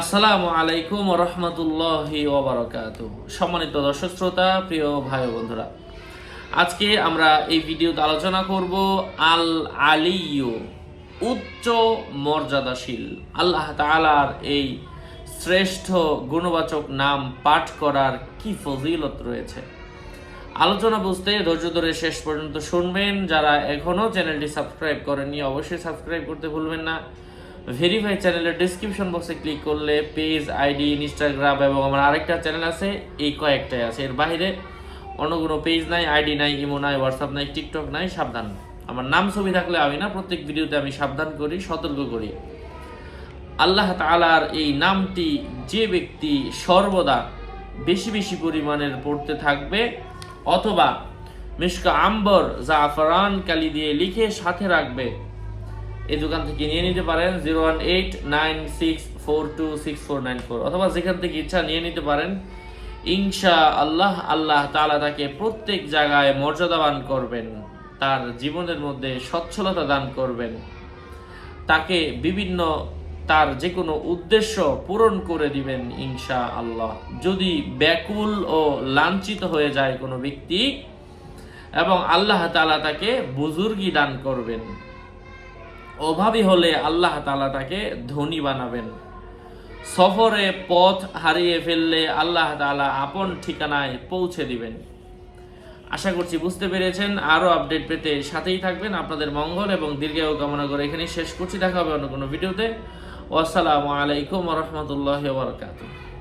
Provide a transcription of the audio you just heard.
আসসালামু আলাইকুম রহমতুল্লাহি ওবরাকাত সম্মানিত দর্শক শ্রোতা, প্রিয় ভাই বন্ধুরা, আজকে আমরা এই ভিডিওতে আলোচনা করব আল আলিয়ু উচ্চ মর্যাদাশীল। আল্লাহ তাআলার এই শ্রেষ্ঠ গুণবাচক নাম পাঠ করার কি ফজিলত রয়েছে? আলোচনা বুঝতে, ধৈর্য ধরে শেষ পর্যন্ত শুনবেন। যারা এখনও চ্যানেলটি সাবস্ক্রাইব করেননি, অবশ্যই সাবস্ক্রাইব করতে ভুলবেন না। ভেরিফাই চ্যানেলের ডিসক্রিপশন বক্সে ক্লিক করলে পেজ আইডি ইনস্টাগ্রাম এবং আমার আরেকটা চ্যানেল আছে, এই কয়েকটাই আছে। এর বাইরে অন্য কোনো পেজ নাই আইডি নাই ইমো নাই হোয়াটসঅ্যাপ নাই টিকটক নাই, সাবধান। আমার নাম, ছবি থাকলে আমি না, প্রত্যেক ভিডিওতে আমি সাবধান করি, সতর্ক করি। আল্লাহ তাআলার এই নামটি যে ব্যক্তি সর্বদা বেশি বেশি পরিমাণের পড়তে থাকবে, অথবা মিশকা আম্বর জাফরান কালি দিয়ে লিখে সাথে রাখবে এই দোকান থেকে নিয়ে নিতে পারেন zero one eight nine six four two six four nine four অথবা যেখান থেকে ইচ্ছা নিয়ে নিতে পারেন। ইনশা আল্লাহ আল্লাহ তাআলা তাকে প্রত্যেক জায়গায় মর্যাদাবান করবেন, তার জীবনের মধ্যে সচ্ছলতা দান করবেন। তাকে বিভিন্ন, তার যে কোনো উদ্দেশ্য পূরণ করে দিবেন ইনশা আল্লাহ যদি ব্যাকুল ও লাঞ্ছিত হয়ে যায় কোনো ব্যক্তি, এবং আল্লাহ তাআলা তাকে বুজুর্গি দান করবেন। অভাবী হলে আল্লাহ তাআলা তাকে ধনী বানাবেন। সফরে পথ হারিয়ে ফেললে আল্লাহ তাআলা আপন ঠিকানায় পৌঁছে দিবেন। আশা করছি বুঝতে পেরেছেন, আরও আপডেট পেতে সাথেই থাকবেন আপনাদের মঙ্গল এবং দীর্ঘায়ু কামনা করে এখানেই শেষ করছি, দেখা হবে অন্য কোনো ভিডিওতে। আসসালামু আলাইকুম রহমতুল্লাহ বারকাতুহ।